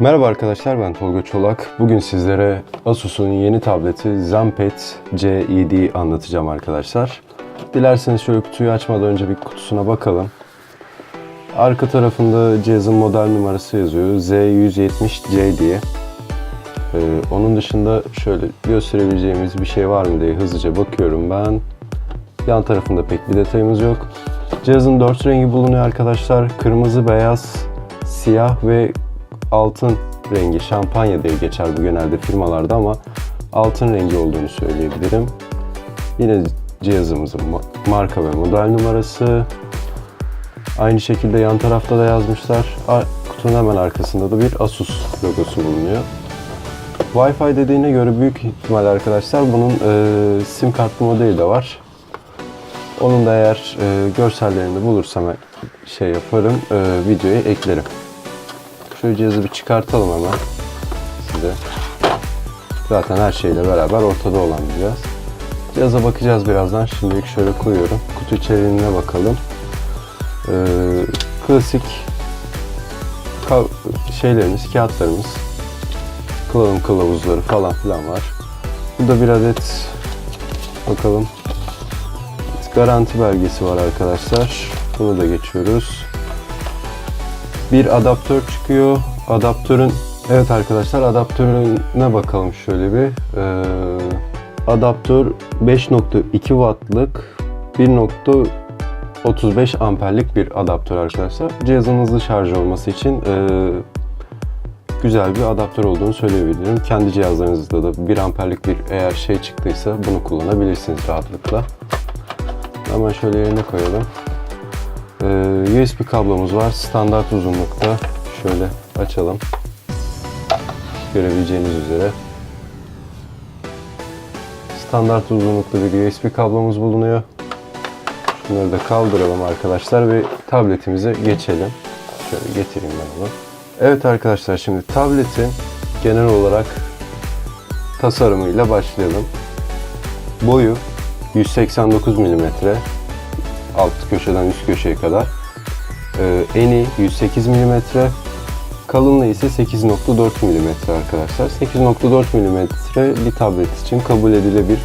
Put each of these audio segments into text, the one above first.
Merhaba arkadaşlar ben Tolga Çolak. Bugün sizlere Asus'un yeni tableti ZenPad C7'yi anlatacağım arkadaşlar. Dilerseniz şöyle kutuyu açmadan önce bir kutusuna bakalım. Arka tarafında cihazın model numarası yazıyor. Z170C diye. Ee, onun dışında şöyle gösterebileceğimiz bir şey var mı diye hızlıca bakıyorum ben. Yan tarafında pek bir detayımız yok. Cihazın dört rengi bulunuyor arkadaşlar. Kırmızı, beyaz, siyah ve altın rengi. Şampanya diye geçer bu genelde firmalarda ama altın rengi olduğunu söyleyebilirim. Yine cihazımızın ma- marka ve model numarası. Aynı şekilde yan tarafta da yazmışlar. Kutunun hemen arkasında da bir Asus logosu bulunuyor. Wi-Fi dediğine göre büyük ihtimal arkadaşlar bunun e, sim kartlı modeli de var. Onun da eğer e, görsellerini bulursam şey yaparım, e, videoya eklerim. Şöyle cihazı bir çıkartalım hemen size. Zaten her şeyle beraber ortada olan bir cihaz. Cihaza bakacağız birazdan. Şimdilik şöyle koyuyorum. Kutu içeriğine bakalım. E, klasik şeylerimiz, kağıtlarımız, kullanım kılavuzları falan filan var. Burada bir adet bakalım garanti belgesi var arkadaşlar. Bunu da geçiyoruz. Bir adaptör çıkıyor. Adaptörün Evet arkadaşlar adaptörüne bakalım şöyle bir. Ee, adaptör 5.2 wattlık 1.35 amperlik bir adaptör arkadaşlar. Cihazın hızlı şarj olması için e, güzel bir adaptör olduğunu söyleyebilirim. Kendi cihazlarınızda da 1 amperlik bir eğer şey çıktıysa bunu kullanabilirsiniz rahatlıkla. Hemen şöyle yerine koyalım. Ee, USB kablomuz var. Standart uzunlukta. Şöyle açalım. Görebileceğiniz üzere. Standart uzunlukta bir USB kablomuz bulunuyor. Şunları da kaldıralım arkadaşlar ve tabletimize geçelim. Şöyle getireyim ben onu. Evet arkadaşlar şimdi tabletin genel olarak tasarımıyla başlayalım. Boyu 189 mm alt köşeden üst köşeye kadar. Ee, eni 108 mm. Kalınlığı ise 8.4 mm arkadaşlar. 8.4 mm bir tablet için kabul edilebilir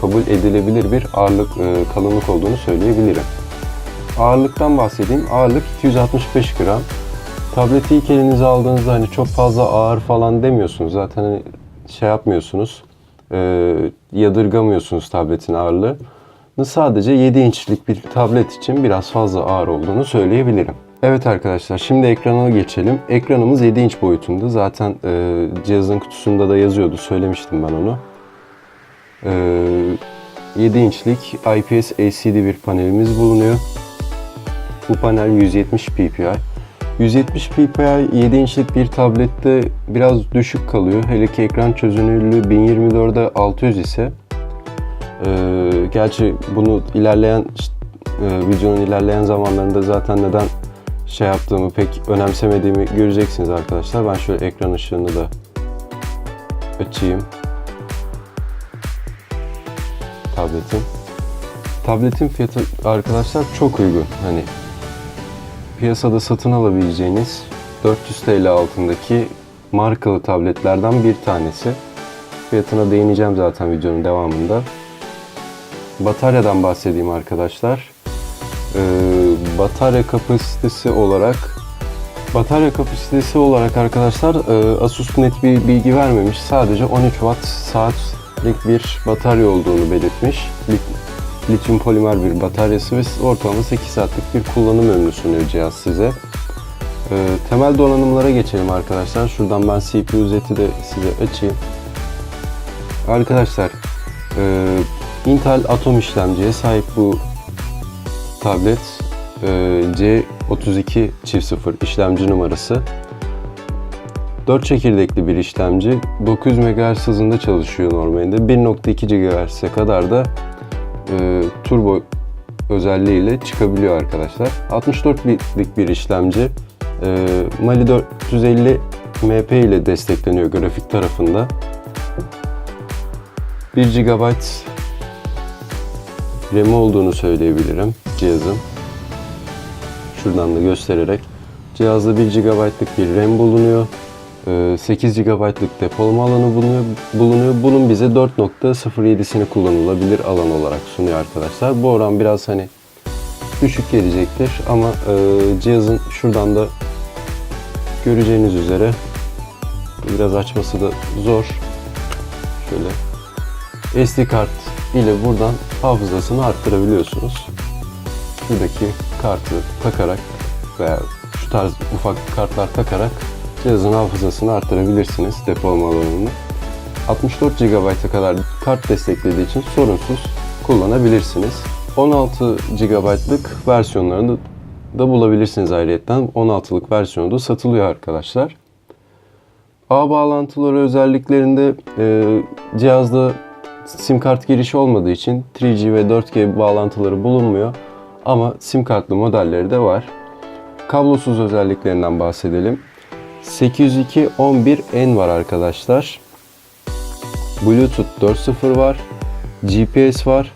kabul edilebilir bir ağırlık e, kalınlık olduğunu söyleyebilirim. Ağırlıktan bahsedeyim. Ağırlık 265 gram. Tableti ilk elinize aldığınızda hani çok fazla ağır falan demiyorsunuz. Zaten hani şey yapmıyorsunuz. E, yadırgamıyorsunuz tabletin ağırlığı. Sadece 7 inçlik bir tablet için biraz fazla ağır olduğunu söyleyebilirim. Evet arkadaşlar şimdi ekranına geçelim. Ekranımız 7 inç boyutunda. Zaten e, cihazın kutusunda da yazıyordu. Söylemiştim ben onu. E, 7 inçlik IPS LCD bir panelimiz bulunuyor. Bu panel 170 ppi. 170 ppi 7 inçlik bir tablette biraz düşük kalıyor. Hele ki ekran çözünürlüğü 1024'e 600 ise ee, gerçi bunu ilerleyen e, videonun ilerleyen zamanlarında zaten neden şey yaptığımı pek önemsemediğimi göreceksiniz arkadaşlar. Ben şöyle ekran ışığını da açayım. Tabletin. Tabletin fiyatı arkadaşlar çok uygun. Hani piyasada satın alabileceğiniz 400 TL altındaki markalı tabletlerden bir tanesi. Fiyatına değineceğim zaten videonun devamında. Bataryadan bahsedeyim arkadaşlar. Ee, batarya kapasitesi olarak batarya kapasitesi olarak arkadaşlar e, Asus net bir bilgi vermemiş. Sadece 13 watt saatlik bir batarya olduğunu belirtmiş. Lit- lityum polimer bir bataryası ve ortalama 8 saatlik bir kullanım ömrü sunuyor cihaz size. Ee, temel donanımlara geçelim arkadaşlar. Şuradan ben CPU zeti de size açayım. Arkadaşlar e, Intel Atom işlemciye sahip bu tablet e, C32 çift 0 işlemci numarası. 4 çekirdekli bir işlemci. 900 MHz hızında çalışıyor normalde. 1.2 GHz'e kadar da e, turbo özelliğiyle çıkabiliyor arkadaşlar. 64 bitlik bir işlemci. E, Mali 450 MP ile destekleniyor grafik tarafında. 1 GB RAM'i olduğunu söyleyebilirim cihazın. Şuradan da göstererek. Cihazda 1 GB'lık bir RAM bulunuyor. Ee, 8 GB'lık depolama alanı bulunuyor. bulunuyor. Bunun bize 4.07'sini kullanılabilir alan olarak sunuyor arkadaşlar. Bu oran biraz hani düşük gelecektir ama e, cihazın şuradan da göreceğiniz üzere biraz açması da zor. Şöyle SD kart ile buradan hafızasını arttırabiliyorsunuz. Şuradaki kartı takarak veya şu tarz ufak kartlar takarak cihazın hafızasını arttırabilirsiniz depolama alanını. 64 GB'a kadar kart desteklediği için sorunsuz kullanabilirsiniz. 16 GB'lık versiyonlarını da bulabilirsiniz ayrıyetten. 16'lık versiyonu da satılıyor arkadaşlar. Ağ bağlantıları özelliklerinde e, cihazda sim kart girişi olmadığı için 3G ve 4G bağlantıları bulunmuyor. Ama sim kartlı modelleri de var. Kablosuz özelliklerinden bahsedelim. 802.11n var arkadaşlar. Bluetooth 4.0 var. GPS var.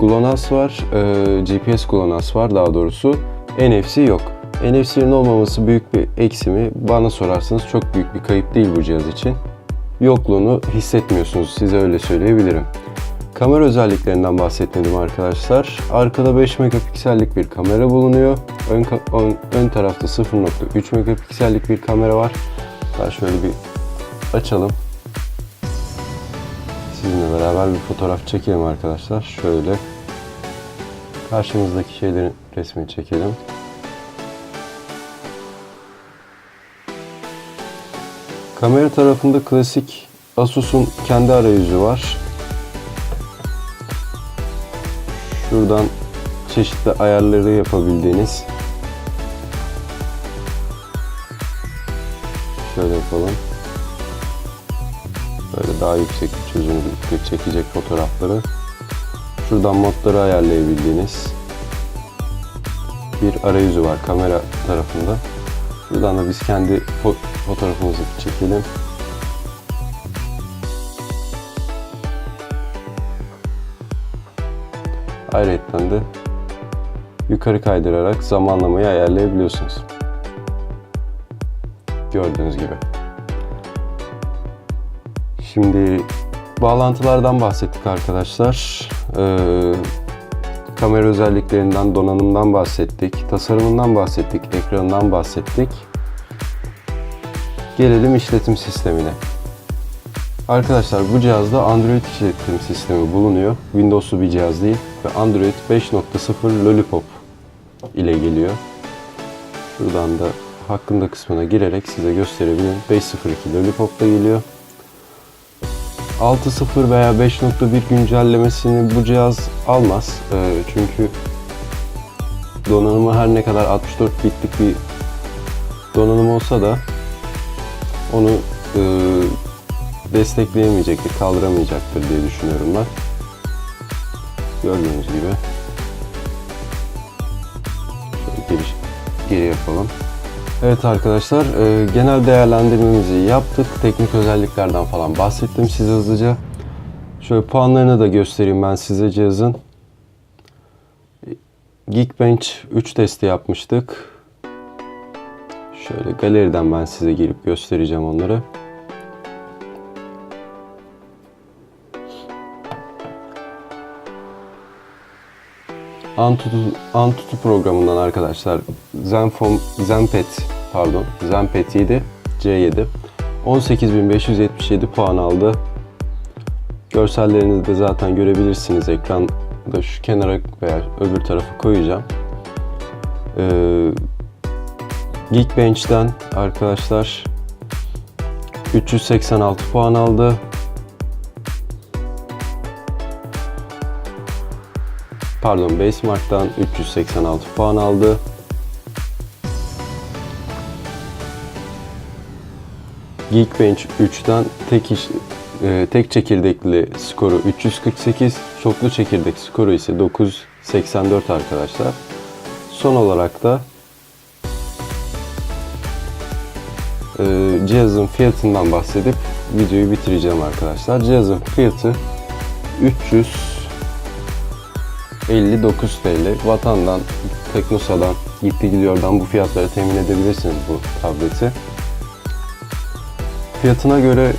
GLONASS var. Ee, GPS GLONASS var daha doğrusu. NFC yok. NFC'nin olmaması büyük bir eksi mi? Bana sorarsanız çok büyük bir kayıp değil bu cihaz için. Yokluğunu hissetmiyorsunuz size öyle söyleyebilirim. Kamera özelliklerinden bahsetmedim arkadaşlar. Arkada 5 megapiksellik bir kamera bulunuyor. Ön, ön, ön tarafta 0.3 megapiksellik bir kamera var. Daha şöyle bir açalım. Sizinle beraber bir fotoğraf çekelim arkadaşlar. Şöyle karşımızdaki şeylerin resmini çekelim. Kamera tarafında klasik Asus'un kendi arayüzü var. Şuradan çeşitli ayarları yapabildiğiniz. Şöyle yapalım. Böyle daha yüksek bir çözünürlükte çekecek fotoğrafları. Şuradan modları ayarlayabildiğiniz bir arayüzü var kamera tarafında. Şuradan da biz kendi fo- fotoğrafımızı çekelim. Ayrıca de yukarı kaydırarak zamanlamayı ayarlayabiliyorsunuz. Gördüğünüz gibi. Şimdi bağlantılardan bahsettik arkadaşlar. Ee, kamera özelliklerinden, donanımdan bahsettik, tasarımından bahsettik, ekranından bahsettik. Gelelim işletim sistemine. Arkadaşlar bu cihazda Android işletim sistemi bulunuyor. Windows'lu bir cihaz değil ve Android 5.0 Lollipop ile geliyor. Şuradan da hakkında kısmına girerek size gösterebilirim. 5.02 Lollipop da geliyor. 6.0 veya 5.1 güncellemesini bu cihaz almaz. Ee, çünkü donanımı her ne kadar 64 bitlik bir donanım olsa da onu e, destekleyemeyecektir, kaldıramayacaktır diye düşünüyorum ben. Gördüğünüz gibi. Şöyle geri, geri yapalım. Evet arkadaşlar, e, genel değerlendirmemizi yaptık. Teknik özelliklerden falan bahsettim size hızlıca. Şöyle puanlarını da göstereyim ben size cihazın. Geekbench 3 testi yapmıştık. Şöyle galeriden ben size gelip göstereceğim onları. Antutu, Antutu programından arkadaşlar Zenfone, Zenpad pardon Zenpad 7 C7 18577 puan aldı. Görsellerini de zaten görebilirsiniz ekranda şu kenara veya öbür tarafa koyacağım. Ee, Geekbench'ten arkadaşlar 386 puan aldı. Pardon Basemark'tan 386 puan aldı. Geekbench 3'ten tek iş, e, tek çekirdekli skoru 348, çoklu çekirdek skoru ise 984 arkadaşlar. Son olarak da e, cihazın fiyatından bahsedip videoyu bitireceğim arkadaşlar. Cihazın fiyatı 359 TL. Vatandan, Teknosa'dan, Gitti Gidiyor'dan bu fiyatlara temin edebilirsiniz bu tableti. fiyatına göre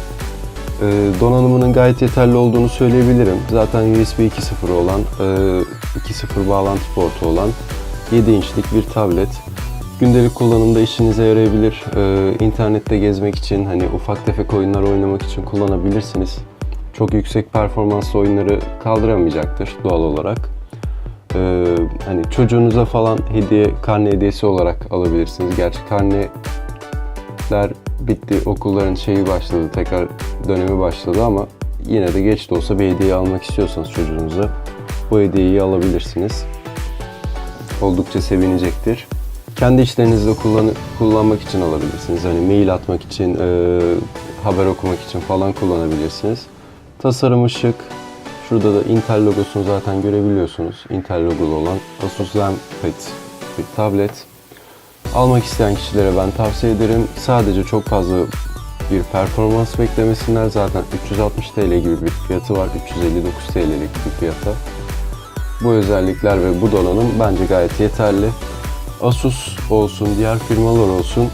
e, donanımının gayet yeterli olduğunu söyleyebilirim. Zaten USB 2.0 olan, e, 2.0 bağlantı portu olan 7 inçlik bir tablet. Gündelik kullanımda işinize yarayabilir. E, internette gezmek için, hani ufak tefek oyunlar oynamak için kullanabilirsiniz. Çok yüksek performanslı oyunları kaldıramayacaktır doğal olarak. E, hani çocuğunuza falan hediye, karne hediyesi olarak alabilirsiniz. Gerçi karne dersler bitti, okulların şeyi başladı, tekrar dönemi başladı ama yine de geç de olsa bir hediye almak istiyorsanız çocuğunuza bu hediyeyi alabilirsiniz. Oldukça sevinecektir. Kendi işlerinizde kullan kullanmak için alabilirsiniz. Hani mail atmak için, e, haber okumak için falan kullanabilirsiniz. Tasarımı şık. Şurada da Intel logosunu zaten görebiliyorsunuz. Intel logolu olan Asus ZenPad bir tablet. Almak isteyen kişilere ben tavsiye ederim. Sadece çok fazla bir performans beklemesinler. Zaten 360 TL gibi bir fiyatı var. 359 TL'lik bir fiyata. Bu özellikler ve bu donanım bence gayet yeterli. Asus olsun, diğer firmalar olsun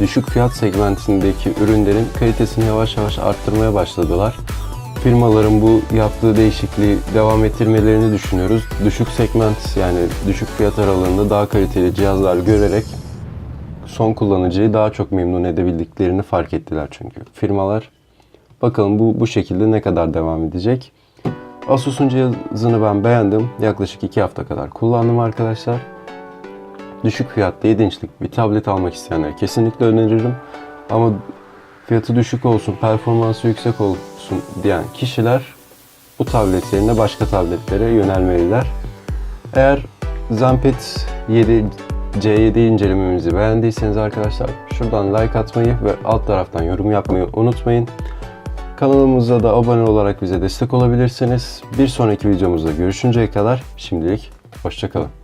düşük fiyat segmentindeki ürünlerin kalitesini yavaş yavaş arttırmaya başladılar. Firmaların bu yaptığı değişikliği devam ettirmelerini düşünüyoruz. Düşük segment yani düşük fiyat aralığında daha kaliteli cihazlar görerek son kullanıcıyı daha çok memnun edebildiklerini fark ettiler çünkü. Firmalar bakalım bu bu şekilde ne kadar devam edecek. Asus'un cihazını ben beğendim. Yaklaşık 2 hafta kadar kullandım arkadaşlar. Düşük fiyatlı 7 inçlik bir tablet almak isteyenlere kesinlikle öneririm. Ama fiyatı düşük olsun, performansı yüksek olsun diyen kişiler bu tablet yerine başka tabletlere yönelmeliler. Eğer Zampet 7 C7 incelememizi beğendiyseniz arkadaşlar şuradan like atmayı ve alt taraftan yorum yapmayı unutmayın. Kanalımıza da abone olarak bize destek olabilirsiniz. Bir sonraki videomuzda görüşünceye kadar şimdilik hoşçakalın.